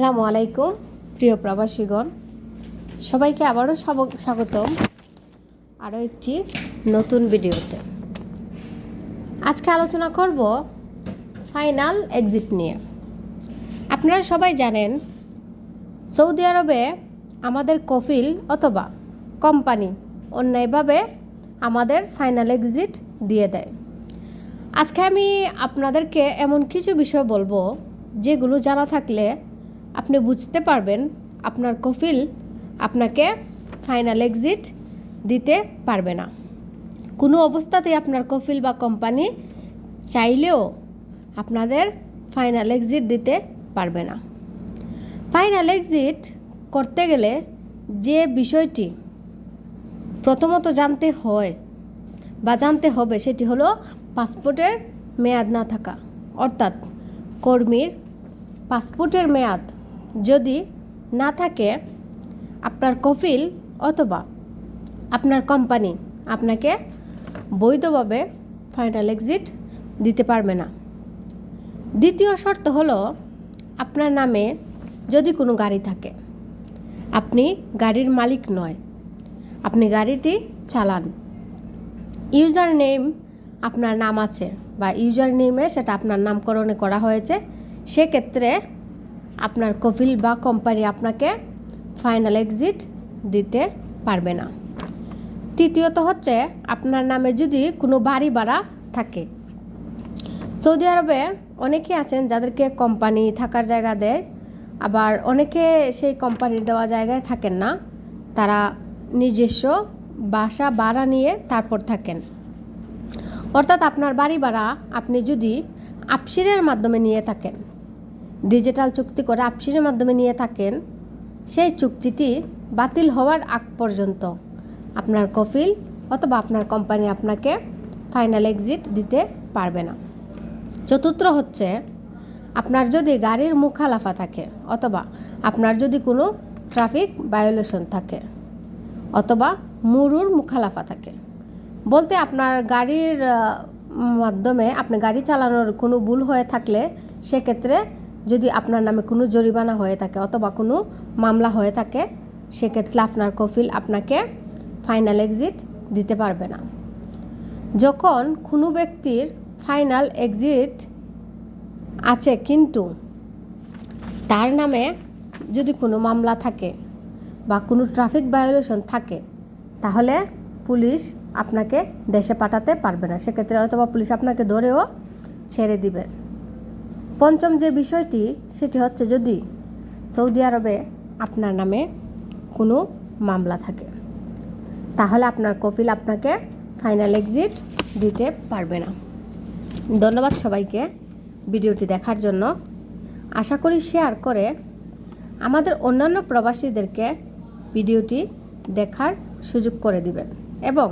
আসসালামু আলাইকুম, প্রিয় প্রবাসীগণ। সবাইকে আবারও সব- স্বাগতম আরও একটি নতুন ভিডিওতে। আজকে আলোচনা করব ফাইনাল এক্সিট নিয়ে। আপনারা সবাই জানেন, সৌদি আরবে আমাদের কফিল অথবা কোম্পানি অন্যায়ভাবে আমাদের ফাইনাল এক্সিট দিয়ে দেয়। আজকে আমি আপনাদেরকে এমন কিছু বিষয় বলব, যেগুলো জানা থাকলে আপনি বুঝতে পারবেন আপনার কফিল আপনাকে ফাইনাল এক্সিট দিতে পারবে না। কোনো অবস্থাতেই আপনার কফিল বা কোম্পানি চাইলেও আপনাদের ফাইনাল এক্সিট দিতে পারবে না। ফাইনাল এক্সিট করতে গেলে যে বিষয়টি প্রথমত জানতে হয় বা জানতে হবে সেটি হলো পাসপোর্টের মেয়াদ না থাকা। অর্থাৎ কর্মীর পাসপোর্টের মেয়াদ যদি না থাকে আপনার কফিল অথবা আপনার কোম্পানি আপনাকে বৈধভাবে ফাইনাল এক্সিট দিতে পারবে না। দ্বিতীয় শর্ত হলো আপনার নামে যদি কোনো গাড়ি থাকে, আপনি গাড়ির মালিক নয়, আপনি গাড়িটি চালান। ইউজার নেম আপনার নাম আছে বা ইউজার নেমে সেটা আপনার নামকরণে করা হয়েছে, সেক্ষেত্রে আপনার কফিল বা কোম্পানি আপনাকে ফাইনাল এক্সিট দিতে পারবে না। তৃতীয়ত হচ্ছে, আপনার নামে যদি কোনো বাড়ি ভাড়া থাকে। সৌদি আরবে অনেকে আছেন যাদেরকে কোম্পানি থাকার জায়গা দেয়, আবার অনেকে সেই কোম্পানির দেওয়া জায়গায় থাকেন না। তারা নিজস্ব বাসা ভাড়া নিয়ে তারপর থাকেন। অর্থাৎ আপনার বাড়ি ভাড়া আপনি যদি আপসিরের মাধ্যমে নিয়ে থাকেন। ডিজিটাল চুক্তি করে আপসিরের মাধ্যমে নিয়ে থাকেন, সেই চুক্তিটি বাতিল হওয়ার আগ পর্যন্ত আপনার কফিল অথবা আপনার কোম্পানি আপনাকে ফাইনাল এক্সিট দিতে পারবে না। চতুর্থ হচ্ছে, আপনার যদি গাড়ির মুখালাফা থাকে অথবা আপনার যদি কোনো ট্রাফিক ভায়োলেশন থাকে অথবা মুরুর মুখালাফা থাকে, বলতে আপনার গাড়ির মাধ্যমে আপনি গাড়ি চালানোর কোনো ভুল হয়ে থাকলে সেক্ষেত্রে যদি আপনার নামে কোনো জরিমানা হয়ে থাকে অথবা কোনো মামলা হয়ে থাকে, সেক্ষেত্রে আপনার কফিল আপনাকে ফাইনাল এক্সিট দিতে পারবে না। যখন কোনো ব্যক্তির ফাইনাল এক্সিট আছে কিন্তু তার নামে যদি কোনো মামলা থাকে বা কোনো ট্রাফিক ভায়োলেশন থাকে, তাহলে পুলিশ আপনাকে দেশে পাঠাতে পারবে না। সেক্ষেত্রে হয়তো বা পুলিশ আপনাকে ধরেও ছেড়ে দিবে। পঞ্চম যে বিষয়টি, সেটি হচ্ছে যদি সৌদি আরবে আপনার নামে কোনো মামলা থাকে, তাহলে আপনার কপিল আপনাকে ফাইনাল এক্সিট দিতে পারবে না। ধন্যবাদ সবাইকে ভিডিওটি দেখার জন্য। আশা করি শেয়ার করে আমাদের অন্যান্য প্রবাসীদেরকে ভিডিওটি দেখার সুযোগ করে দিবেন এবং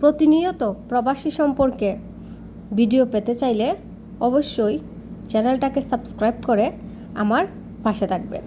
প্রতিনিয়ত প্রবাসী সম্পর্কে ভিডিও পেতে চাইলে অবশ্যই চ্যানেলটাকে সাবস্ক্রাইব করে আমার পাশে থাকবেন।